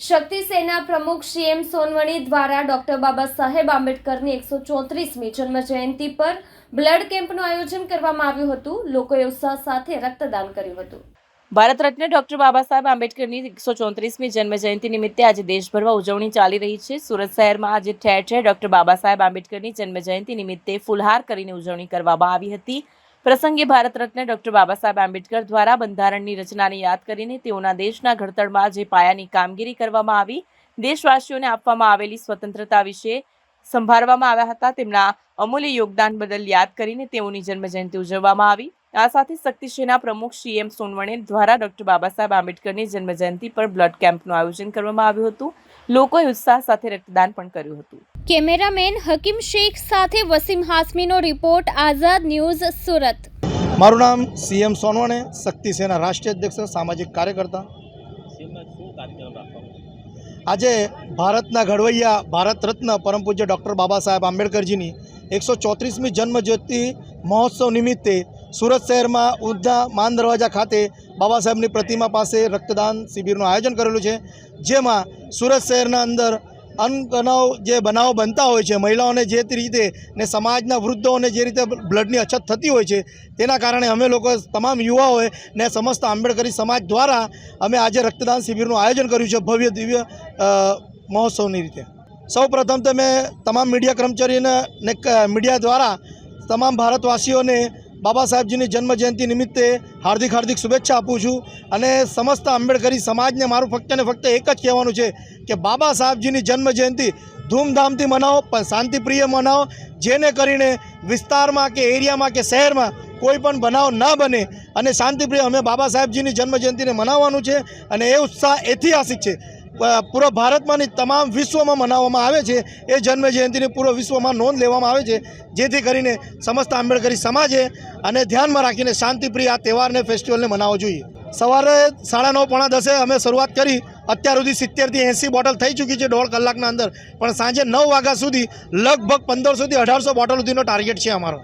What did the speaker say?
શક્તિ સેના પ્રમુખ સીએમ સોનવણી દ્વારા ડોક્ટર બાબા સાહેબ આંબેડકરની એકસો ચોત્રીસમી જન્મ જયંતિ પર બ્લડ કેમ્પનું આયોજન કરવામાં આવ્યું હતું. લોકોએ ઉત્સાહ સાથે રક્તદાન કર્યું હતું. ભારત રત્ન ડોક્ટર બાબા સાહેબ આંબેડકરની એકસો ચોત્રીસમી જન્મજયંતિ નિમિત્તે આજે દેશભરમાં ઉજવણી ચાલી રહી છે. સુરત શહેરમાં આજે ઠેર ઠેર ડોક્ટર બાબા સાહેબ આંબેડકરની જન્મજયંતિ નિમિત્તે ફુલહાર કરીને ઉજવણી કરવામાં આવી હતી. પ્રસંગે ભારત રત્ન ડોક્ટર બાબા સાહેબ આંબેડકર દ્વારા બંધારણની રચનાને યાદ કરીને તેઓના દેશના ઘડતરમાં જે પાયાની કામગીરી કરવામાં આવી, દેશવાસીઓને આપવામાં આવેલી સ્વતંત્રતા વિશે સંભાળવામાં આવ્યા હતા. તેમના અમૂલ્ય યોગદાન બદલ યાદ કરીને તેઓની જન્મજયંતિ ઉજવવામાં આવી. આ સાથે શક્તિ પ્રમુખ સીએમ સોનવણે દ્વારા ડોક્ટર બાબા સાહેબ આંબેડકરની જન્મજયંતિ પર બ્લડ કેમ્પનું આયોજન કરવામાં આવ્યું હતું. લોકોએ ઉત્સાહ સાથે રક્તદાન પણ કર્યું હતું. કેમેરામેન હકીમ શેખ સાથે વસીમ હાસમીનો રિપોર્ટ, આઝાદ ન્યૂઝ, સુરત. મારું નામ સીએમ સોનવણે, શક્તિ સેના રાષ્ટ્રીય અધ્યક્ષ, સામાજિક કાર્યકર્તા. આજે ભારતના ઘડવૈયા, ભારત રત્ન પરમ પૂજ્ય ડૉક્ટર બાબા સાહેબ આંબેડકરજીની એકસો ચોત્રીસમી જન્મજ્યોતિ મહોત્સવ નિમિત્તે સુરત શહેરમાં ઉધના માન દરવાજા ખાતે બાબા સાહેબની પ્રતિમા પાસે રક્તદાન શિબિરનું આયોજન કરેલું છે. જેમાં સુરત શહેરના અંદર અનગનાવ જે બનાવો બનતા હોય છે, મહિલાઓને જે રીતે ને સમાજના વૃદ્ધોને જે રીતે બ્લડની અછત થતી હોય છે, તેના કારણે અમે લોકો તમામ યુવાઓએ ને સમસ્ત આંબેડકરી સમાજ દ્વારા અમે આજે રક્તદાન શિબિરનું આયોજન કર્યું છે, ભવ્ય દિવ્ય મહોત્સવની રીતે. સૌ પ્રથમ તો મેં તમામ મીડિયા કર્મચારીઓને મીડિયા દ્વારા તમામ ભારતવાસીઓને બાબા સાહેબજીની જન્મજયંતિ નિમિત્તે હાર્દિક હાર્દિક શુભેચ્છા આપું છું અને સમસ્ત આંબેડકરી સમાજને મારું ફક્ત ને ફક્ત એક જ કહેવાનું છે કે બાબા સાહેબજીની જન્મ જયંતિ ધૂમધામથી મનાવો, પણ શાંતિપ્રિય મનાવો, જેને કરીને વિસ્તારમાં કે એરિયામાં કે શહેરમાં કોઈ પણ બનાવ ના બને અને શાંતિપ્રિય અમે બાબા સાહેબજીની જન્મ જયંતિને મનાવવાનું છે અને એ ઉત્સાહ ઐતિહાસિક છે. પૂરા ભારતમાં નહીં તમામ વિશ્વમાં મનાવવામાં આવે છે. એ જન્મ જયંતિની પૂરો વિશ્વમાં નોંધ લેવામાં આવે છે. જેથી કરીને સમસ્ત આંબેડકરી સમાજે અને ધ્યાનમાં રાખીને શાંતિપ્રિય આ તહેવારને, ફેસ્ટિવલને મનાવવો જોઈએ. સવારે સાડા નવ પોણા દસે અમે શરૂઆત કરી. અત્યાર સુધી સિત્તેરથી એંસી બોટલ થઈ ચૂકી છે દોઢ કલાકના અંદર. પણ સાંજે નવ વાગ્યા સુધી, લગભગ પંદરસોથી અઢારસો બોટલ સુધીનો ટાર્ગેટ છે અમારો.